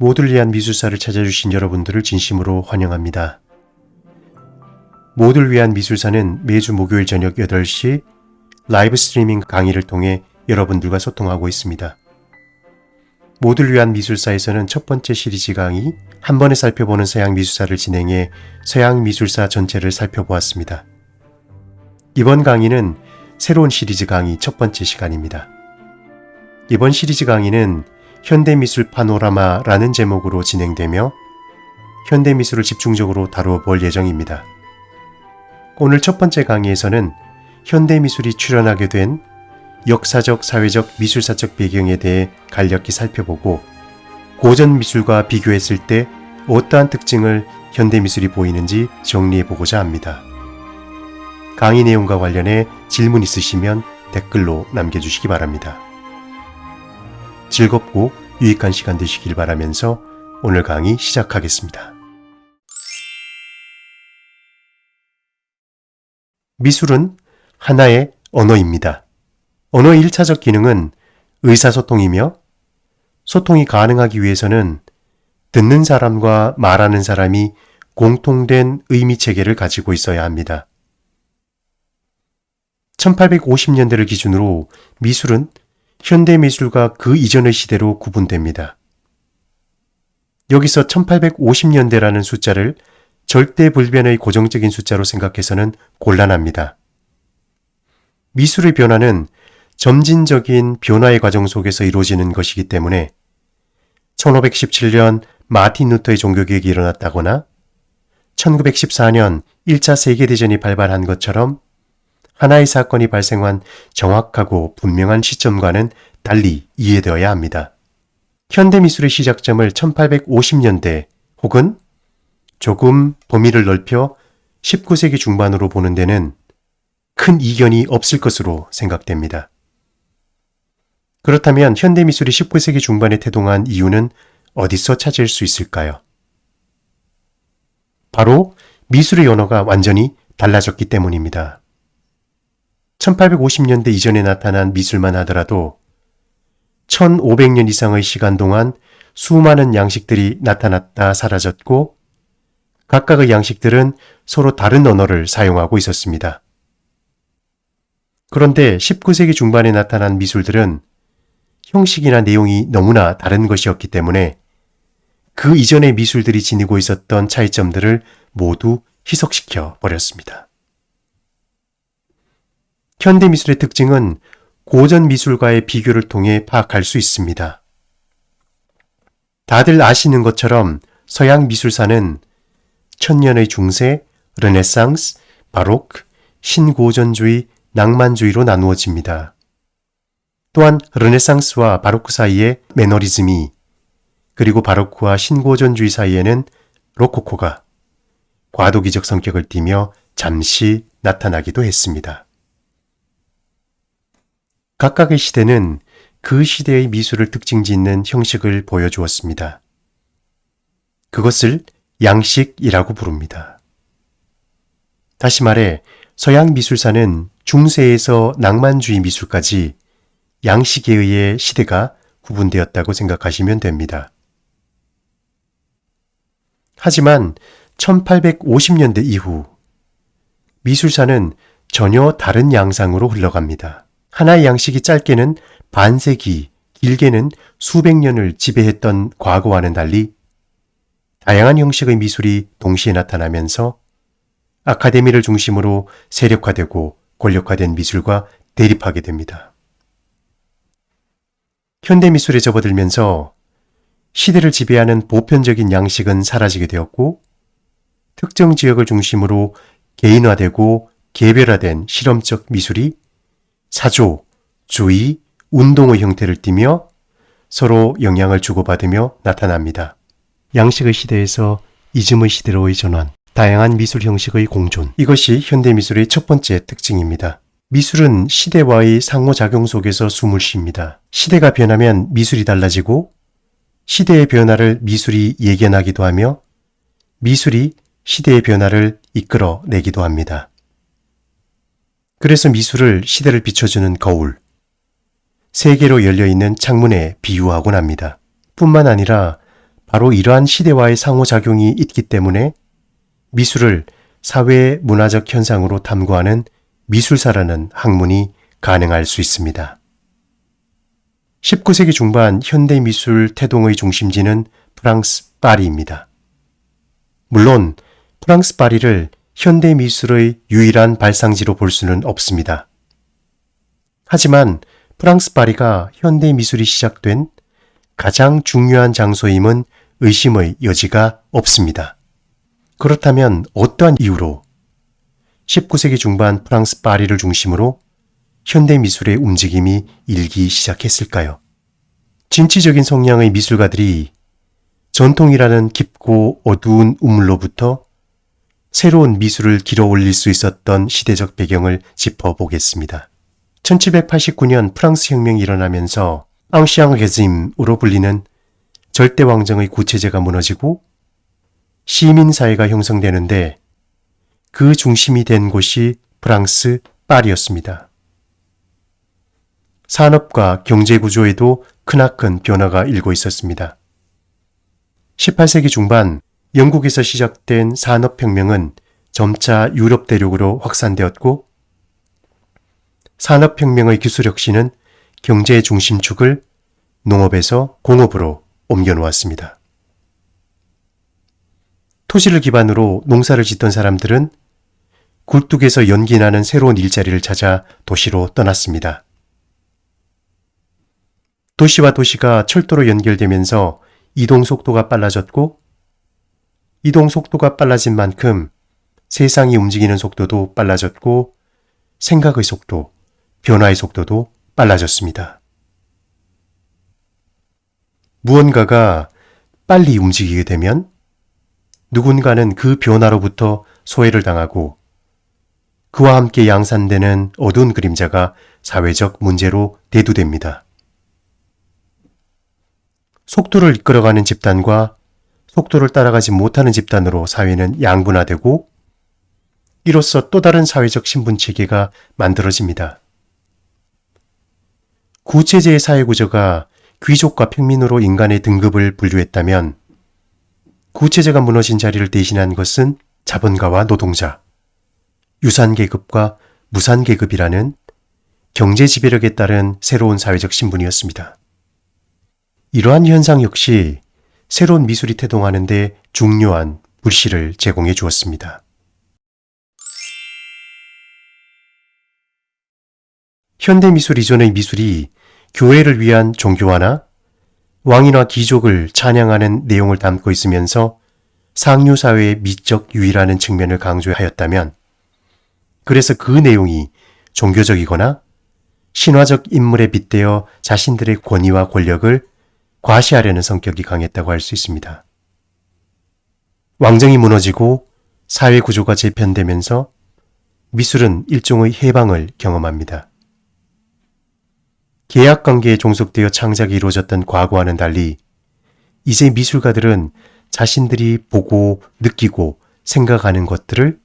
모두를 위한 미술사를 찾아주신 여러분들을 진심으로 환영합니다. 모두를 위한 미술사는 매주 목요일 저녁 8시 라이브 스트리밍 강의를 통해 여러분들과 소통하고 있습니다. 모두를 위한 미술사에서는 첫 번째 시리즈 강의 한 번에 살펴보는 서양 미술사를 진행해 서양 미술사 전체를 살펴보았습니다. 이번 강의는 새로운 시리즈 강의 첫 번째 시간입니다. 이번 시리즈 강의는 현대미술 파노라마라는 제목으로 진행되며 현대미술을 집중적으로 다루어 볼 예정입니다. 오늘 첫 번째 강의에서는 현대미술이 출현하게 된 역사적, 사회적, 미술사적 배경에 대해 간략히 살펴보고 고전 미술과 비교했을 때 어떠한 특징을 현대미술이 보이는지 정리해 보고자 합니다. 강의 내용과 관련해 질문 있으시면 댓글로 남겨주시기 바랍니다. 즐겁고 유익한 시간 되시길 바라면서 오늘 강의 시작하겠습니다. 미술은 하나의 언어입니다. 언어의 1차적 기능은 의사소통이며 소통이 가능하기 위해서는 듣는 사람과 말하는 사람이 공통된 의미 체계를 가지고 있어야 합니다. 1850년대를 기준으로 미술은 현대미술과 그 이전의 시대로 구분됩니다. 여기서 1850년대라는 숫자를 절대 불변의 고정적인 숫자로 생각해서는 곤란합니다. 미술의 변화는 점진적인 변화의 과정 속에서 이루어지는 것이기 때문에 1517년 마틴 루터의 종교개혁이 일어났다거나 1914년 1차 세계대전이 발발한 것처럼 하나의 사건이 발생한 정확하고 분명한 시점과는 달리 이해되어야 합니다. 현대미술의 시작점을 1850년대 혹은 조금 범위를 넓혀 19세기 중반으로 보는 데는 큰 이견이 없을 것으로 생각됩니다. 그렇다면 현대미술이 19세기 중반에 태동한 이유는 어디서 찾을 수 있을까요? 바로 미술의 언어가 완전히 달라졌기 때문입니다. 1850년대 이전에 나타난 미술만 하더라도 1500년 이상의 시간 동안 수많은 양식들이 나타났다 사라졌고 각각의 양식들은 서로 다른 언어를 사용하고 있었습니다. 그런데 19세기 중반에 나타난 미술들은 형식이나 내용이 너무나 다른 것이었기 때문에 그 이전의 미술들이 지니고 있었던 차이점들을 모두 희석시켜 버렸습니다. 현대 미술의 특징은 고전 미술과의 비교를 통해 파악할 수 있습니다. 다들 아시는 것처럼 서양 미술사는 천년의 중세, 르네상스, 바로크, 신고전주의, 낭만주의로 나누어집니다. 또한 르네상스와 바로크 사이에 매너리즘이 그리고 바로크와 신고전주의 사이에는 로코코가 과도기적 성격을 띠며 잠시 나타나기도 했습니다. 각각의 시대는 그 시대의 미술을 특징 짓는 형식을 보여주었습니다. 그것을 양식이라고 부릅니다. 다시 말해 서양 미술사는 중세에서 낭만주의 미술까지 양식에 의해 시대가 구분되었다고 생각하시면 됩니다. 하지만 1850년대 이후 미술사는 전혀 다른 양상으로 흘러갑니다. 하나의 양식이 짧게는 반세기, 길게는 수백 년을 지배했던 과거와는 달리 다양한 형식의 미술이 동시에 나타나면서 아카데미를 중심으로 세력화되고 권력화된 미술과 대립하게 됩니다. 현대미술에 접어들면서 시대를 지배하는 보편적인 양식은 사라지게 되었고 특정 지역을 중심으로 개인화되고 개별화된 실험적 미술이 사조, 주의, 운동의 형태를 띠며 서로 영향을 주고받으며 나타납니다. 양식의 시대에서 이즘의 시대로의 전환, 다양한 미술 형식의 공존. 이것이 현대 미술의 첫 번째 특징입니다. 미술은 시대와의 상호작용 속에서 숨을 쉽니다. 시대가 변하면 미술이 달라지고 시대의 변화를 미술이 예견하기도 하며 미술이 시대의 변화를 이끌어내기도 합니다. 그래서 미술을 시대를 비춰주는 거울, 세계로 열려있는 창문에 비유하곤 합니다. 뿐만 아니라 바로 이러한 시대와의 상호작용이 있기 때문에 미술을 사회의 문화적 현상으로 탐구하는 미술사라는 학문이 가능할 수 있습니다. 19세기 중반 현대 미술 태동의 중심지는 프랑스 파리입니다. 물론 프랑스 파리를 현대 미술의 유일한 발상지로 볼 수는 없습니다. 하지만 프랑스 파리가 현대 미술이 시작된 가장 중요한 장소임은 의심의 여지가 없습니다. 그렇다면 어떠한 이유로 19세기 중반 프랑스 파리를 중심으로 현대 미술의 움직임이 일기 시작했을까요? 진취적인 성향의 미술가들이 전통이라는 깊고 어두운 우물로부터 새로운 미술을 길어 올릴 수 있었던 시대적 배경을 짚어보겠습니다. 1789년 프랑스 혁명이 일어나면서 앙시앙게즘으로 불리는 절대 왕정의 구체제가 무너지고 시민사회가 형성되는데 그 중심이 된 곳이 프랑스 파리였습니다. 산업과 경제 구조에도 크나큰 변화가 일고 있었습니다. 18세기 중반 영국에서 시작된 산업혁명은 점차 유럽 대륙으로 확산되었고 산업혁명의 기술혁신은 경제의 중심축을 농업에서 공업으로 옮겨놓았습니다. 토지를 기반으로 농사를 짓던 사람들은 굴뚝에서 연기 나는 새로운 일자리를 찾아 도시로 떠났습니다. 도시와 도시가 철도로 연결되면서 이동 속도가 빨라졌고 이동 속도가 빨라진 만큼 세상이 움직이는 속도도 빨라졌고 생각의 속도, 변화의 속도도 빨라졌습니다. 무언가가 빨리 움직이게 되면 누군가는 그 변화로부터 소외를 당하고 그와 함께 양산되는 어두운 그림자가 사회적 문제로 대두됩니다. 속도를 이끌어가는 집단과 속도를 따라가지 못하는 집단으로 사회는 양분화되고 이로써 또 다른 사회적 신분 체계가 만들어집니다. 구체제의 사회 구조가 귀족과 평민으로 인간의 등급을 분류했다면 구체제가 무너진 자리를 대신한 것은 자본가와 노동자, 유산계급과 무산계급이라는 경제 지배력에 따른 새로운 사회적 신분이었습니다. 이러한 현상 역시 새로운 미술이 태동하는 데 중요한 불씨를 제공해 주었습니다. 현대 미술 이전의 미술이 교회를 위한 종교화나 왕이나 귀족을 찬양하는 내용을 담고 있으면서 상류 사회의 미적 유의라는 측면을 강조하였다면 그래서 그 내용이 종교적이거나 신화적 인물에 빗대어 자신들의 권위와 권력을 과시하려는 성격이 강했다고 할 수 있습니다. 왕정이 무너지고 사회 구조가 재편되면서 미술은 일종의 해방을 경험합니다. 계약 관계에 종속되어 창작이 이루어졌던 과거와는 달리 이제 미술가들은 자신들이 보고 느끼고 생각하는 것들을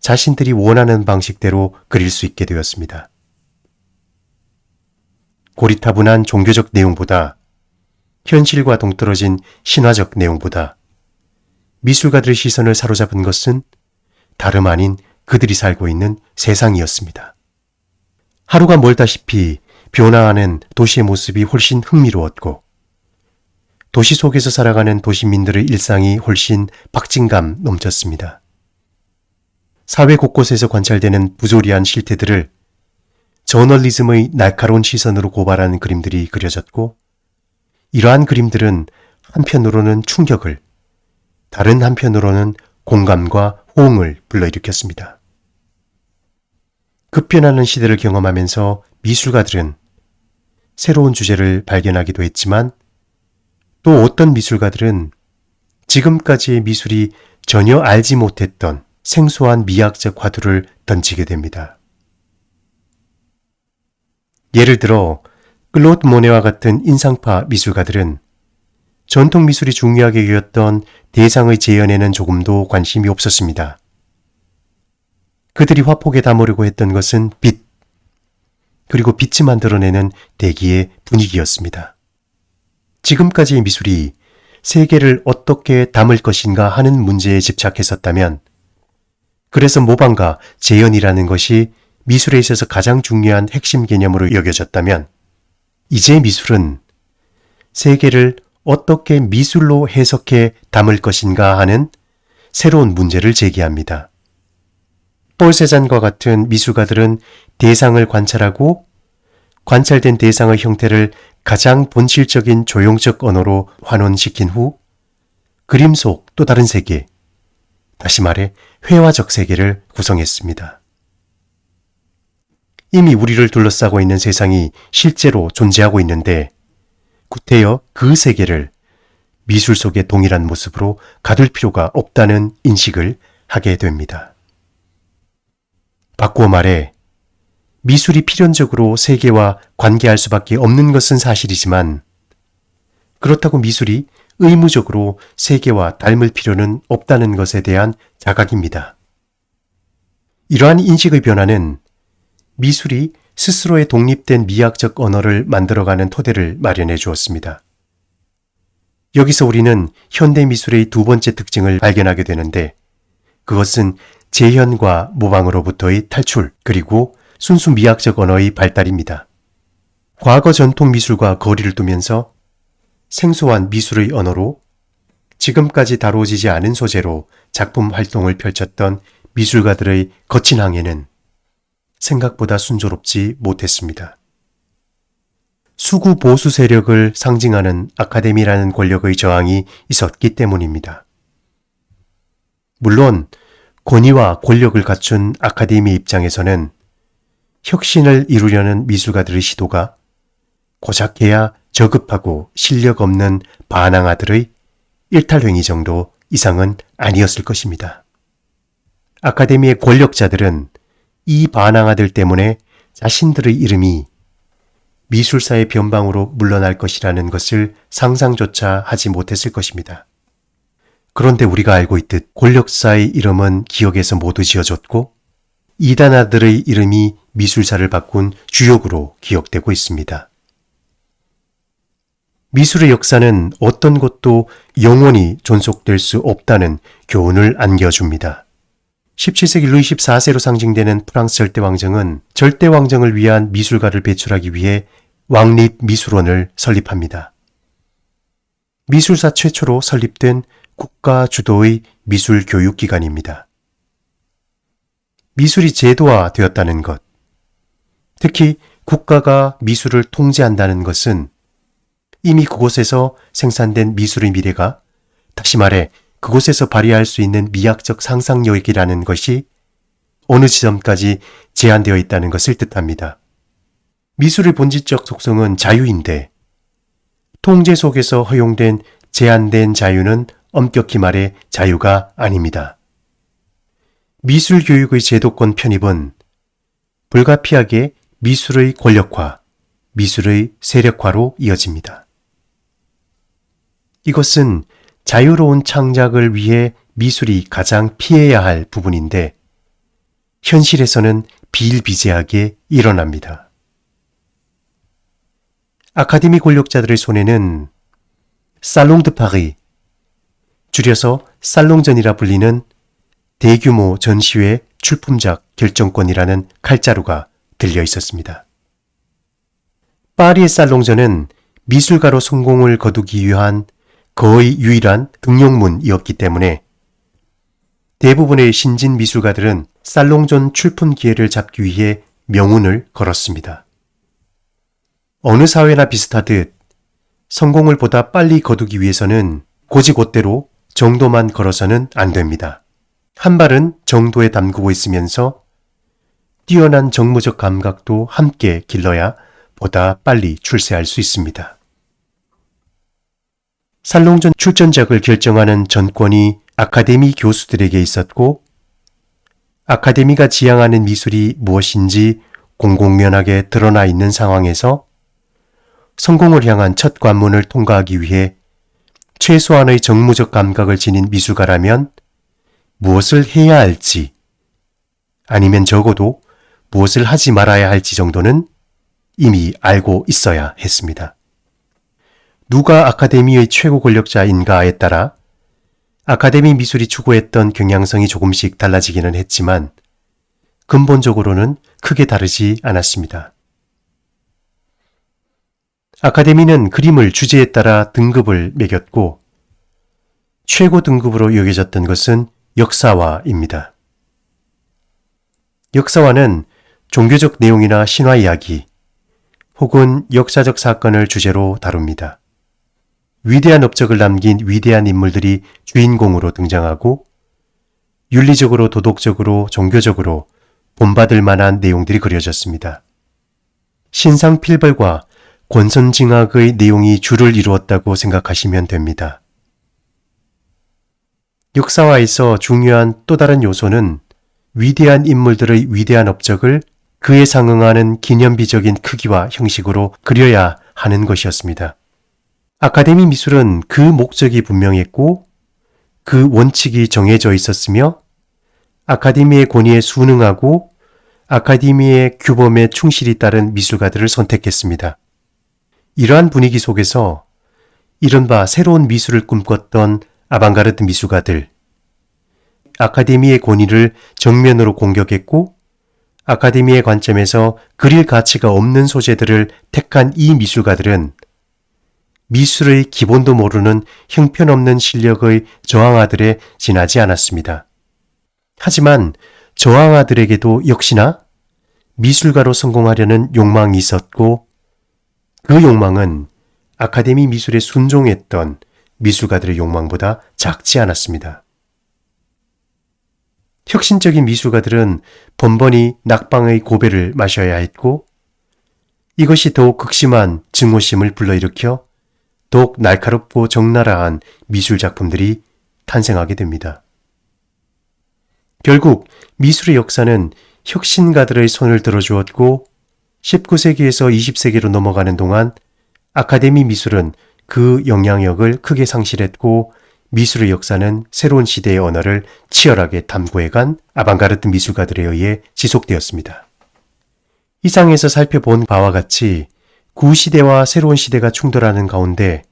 자신들이 원하는 방식대로 그릴 수 있게 되었습니다. 고리타분한 종교적 내용보다 현실과 동떨어진 신화적 내용보다 미술가들의 시선을 사로잡은 것은 다름 아닌 그들이 살고 있는 세상이었습니다. 하루가 멀다시피 변화하는 도시의 모습이 훨씬 흥미로웠고 도시 속에서 살아가는 도시민들의 일상이 훨씬 박진감 넘쳤습니다. 사회 곳곳에서 관찰되는 부조리한 실태들을 저널리즘의 날카로운 시선으로 고발하는 그림들이 그려졌고 이러한 그림들은 한편으로는 충격을 다른 한편으로는 공감과 호응을 불러일으켰습니다. 급변하는 시대를 경험하면서 미술가들은 새로운 주제를 발견하기도 했지만 또 어떤 미술가들은 지금까지의 미술이 전혀 알지 못했던 생소한 미학적 화두를 던지게 됩니다. 예를 들어 클로드 모네와 같은 인상파 미술가들은 전통 미술이 중요하게 여겼던 대상의 재현에는 조금도 관심이 없었습니다. 그들이 화폭에 담으려고 했던 것은 빛, 그리고 빛이 만들어내는 대기의 분위기였습니다. 지금까지의 미술이 세계를 어떻게 담을 것인가 하는 문제에 집착했었다면, 그래서 모방과 재현이라는 것이 미술에 있어서 가장 중요한 핵심 개념으로 여겨졌다면, 이제 미술은 세계를 어떻게 미술로 해석해 담을 것인가 하는 새로운 문제를 제기합니다. 폴 세잔과 같은 미술가들은 대상을 관찰하고 관찰된 대상의 형태를 가장 본질적인 조형적 언어로 환원시킨 후 그림 속 또 다른 세계, 다시 말해 회화적 세계를 구성했습니다. 이미 우리를 둘러싸고 있는 세상이 실제로 존재하고 있는데 구태여 그 세계를 미술 속의 동일한 모습으로 가둘 필요가 없다는 인식을 하게 됩니다. 바꾸어 말해 미술이 필연적으로 세계와 관계할 수밖에 없는 것은 사실이지만 그렇다고 미술이 의무적으로 세계와 닮을 필요는 없다는 것에 대한 자각입니다. 이러한 인식의 변화는 미술이 스스로의 독립된 미학적 언어를 만들어가는 토대를 마련해 주었습니다. 여기서 우리는 현대 미술의 두 번째 특징을 발견하게 되는데 그것은 재현과 모방으로부터의 탈출 그리고 순수 미학적 언어의 발달입니다. 과거 전통 미술과 거리를 두면서 생소한 미술의 언어로 지금까지 다루어지지 않은 소재로 작품 활동을 펼쳤던 미술가들의 거친 항해는 생각보다 순조롭지 못했습니다. 수구 보수 세력을 상징하는 아카데미라는 권력의 저항이 있었기 때문입니다. 물론 권위와 권력을 갖춘 아카데미 입장에서는 혁신을 이루려는 미술가들의 시도가 고작해야 저급하고 실력 없는 반항아들의 일탈행위 정도 이상은 아니었을 것입니다. 아카데미의 권력자들은 이 반항아들 때문에 자신들의 이름이 미술사의 변방으로 물러날 것이라는 것을 상상조차 하지 못했을 것입니다. 그런데 우리가 알고 있듯 권력사의 이름은 기억에서 모두 지어졌고 이단 아들의 이름이 미술사를 바꾼 주역으로 기억되고 있습니다. 미술의 역사는 어떤 것도 영원히 존속될 수 없다는 교훈을 안겨줍니다. 17세기 루이 14세로 상징되는 프랑스 절대왕정은 절대왕정을 위한 미술가를 배출하기 위해 왕립 미술원을 설립합니다. 미술사 최초로 설립된 국가 주도의 미술 교육기관입니다. 미술이 제도화 되었다는 것, 특히 국가가 미술을 통제한다는 것은 이미 그곳에서 생산된 미술의 미래가 다시 말해 그곳에서 발휘할 수 있는 미학적 상상력이라는 것이 어느 지점까지 제한되어 있다는 것을 뜻합니다. 미술의 본질적 속성은 자유인데 통제 속에서 허용된 제한된 자유는 엄격히 말해 자유가 아닙니다. 미술 교육의 제도권 편입은 불가피하게 미술의 권력화, 미술의 세력화로 이어집니다. 이것은 자유로운 창작을 위해 미술이 가장 피해야 할 부분인데 현실에서는 비일비재하게 일어납니다. 아카데미 권력자들의 손에는 살롱 드 파리, 줄여서 살롱전이라 불리는 대규모 전시회 출품작 결정권이라는 칼자루가 들려 있었습니다. 파리의 살롱전은 미술가로 성공을 거두기 위한 거의 유일한 등용문이었기 때문에 대부분의 신진 미술가들은 살롱전 출품 기회를 잡기 위해 명운을 걸었습니다. 어느 사회나 비슷하듯 성공을 보다 빨리 거두기 위해서는 고지곧대로 정도만 걸어서는 안 됩니다. 한 발은 정도에 담그고 있으면서 뛰어난 정무적 감각도 함께 길러야 보다 빨리 출세할 수 있습니다. 살롱전 출전작을 결정하는 전권이 아카데미 교수들에게 있었고 아카데미가 지향하는 미술이 무엇인지 공공연하게 드러나 있는 상황에서 성공을 향한 첫 관문을 통과하기 위해 최소한의 정무적 감각을 지닌 미술가라면 무엇을 해야 할지 아니면 적어도 무엇을 하지 말아야 할지 정도는 이미 알고 있어야 했습니다. 누가 아카데미의 최고 권력자인가에 따라 아카데미 미술이 추구했던 경향성이 조금씩 달라지기는 했지만 근본적으로는 크게 다르지 않았습니다. 아카데미는 그림을 주제에 따라 등급을 매겼고 최고 등급으로 여겨졌던 것은 역사화입니다. 역사화는 종교적 내용이나 신화 이야기 혹은 역사적 사건을 주제로 다룹니다. 위대한 업적을 남긴 위대한 인물들이 주인공으로 등장하고 윤리적으로 도덕적으로 종교적으로 본받을 만한 내용들이 그려졌습니다. 신상 필벌과 권선징악의 내용이 주를 이루었다고 생각하시면 됩니다. 역사화에서 중요한 또 다른 요소는 위대한 인물들의 위대한 업적을 그에 상응하는 기념비적인 크기와 형식으로 그려야 하는 것이었습니다. 아카데미 미술은 그 목적이 분명했고 그 원칙이 정해져 있었으며 아카데미의 권위에 순응하고 아카데미의 규범에 충실히 따른 미술가들을 선택했습니다. 이러한 분위기 속에서 이른바 새로운 미술을 꿈꿨던 아방가르드 미술가들, 아카데미의 권위를 정면으로 공격했고 아카데미의 관점에서 그릴 가치가 없는 소재들을 택한 이 미술가들은 미술의 기본도 모르는 형편없는 실력의 저항아들에 지나지 않았습니다. 하지만 저항아들에게도 역시나 미술가로 성공하려는 욕망이 있었고 그 욕망은 아카데미 미술에 순종했던 미술가들의 욕망보다 작지 않았습니다. 혁신적인 미술가들은 번번이 낙방의 고배를 마셔야 했고 이것이 더욱 극심한 증오심을 불러일으켜 더욱 날카롭고 적나라한 미술 작품들이 탄생하게 됩니다. 결국 미술의 역사는 혁신가들의 손을 들어주었고 19세기에서 20세기로 넘어가는 동안 아카데미 미술은 그 영향력을 크게 상실했고 미술의 역사는 새로운 시대의 언어를 치열하게 탐구해간 아방가르드 미술가들에 의해 지속되었습니다. 이상에서 살펴본 바와 같이 구시대와 새로운 시대가 충돌하는 가운데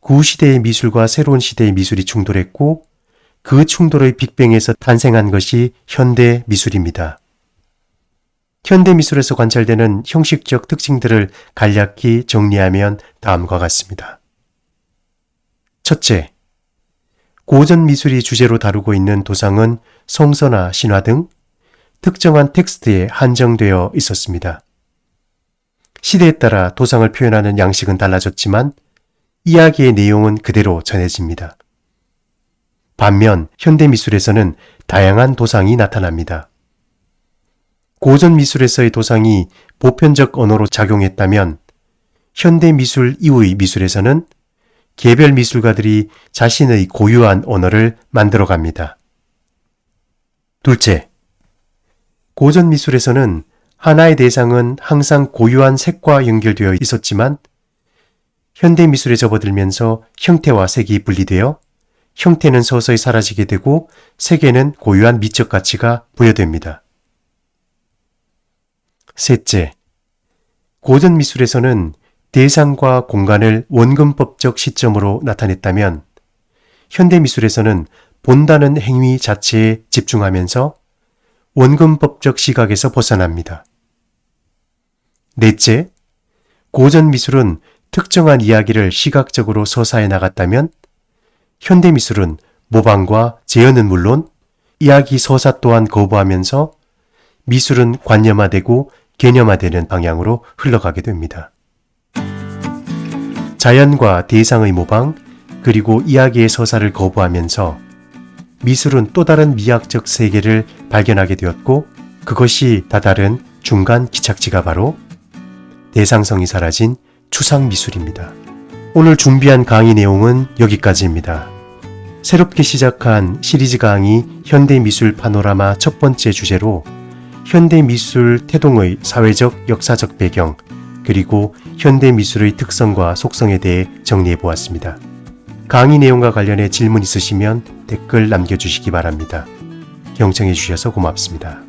구시대의 미술과 새로운 시대의 미술이 충돌했고 그 충돌의 빅뱅에서 탄생한 것이 현대 미술입니다. 현대 미술에서 관찰되는 형식적 특징들을 간략히 정리하면 다음과 같습니다. 첫째, 고전 미술이 주제로 다루고 있는 도상은 성서나 신화 등 특정한 텍스트에 한정되어 있었습니다. 시대에 따라 도상을 표현하는 양식은 달라졌지만 이야기의 내용은 그대로 전해집니다. 반면 현대 미술에서는 다양한 도상이 나타납니다. 고전 미술에서의 도상이 보편적 언어로 작용했다면 현대 미술 이후의 미술에서는 개별 미술가들이 자신의 고유한 언어를 만들어 갑니다. 둘째, 고전 미술에서는 하나의 대상은 항상 고유한 색과 연결되어 있었지만 현대 미술에 접어들면서 형태와 색이 분리되어 형태는 서서히 사라지게 되고 색에는 고유한 미적 가치가 부여됩니다. 셋째, 고전 미술에서는 대상과 공간을 원근법적 시점으로 나타냈다면 현대 미술에서는 본다는 행위 자체에 집중하면서 원근법적 시각에서 벗어납니다. 넷째, 고전 미술은 특정한 이야기를 시각적으로 서사해 나갔다면 현대 미술은 모방과 재현은 물론 이야기 서사 또한 거부하면서 미술은 관념화되고 개념화되는 방향으로 흘러가게 됩니다. 자연과 대상의 모방, 그리고 이야기의 서사를 거부하면서 미술은 또 다른 미학적 세계를 발견하게 되었고 그것이 다다른 중간 기착지가 바로 대상성이 사라진 추상 미술입니다. 오늘 준비한 강의 내용은 여기까지입니다. 새롭게 시작한 시리즈 강의 현대 미술 파노라마 첫 번째 주제로 현대 미술 태동의 사회적 역사적 배경 그리고 현대 미술의 특성과 속성에 대해 정리해 보았습니다. 강의 내용과 관련해 질문 있으시면 댓글 남겨주시기 바랍니다. 경청해 주셔서 고맙습니다.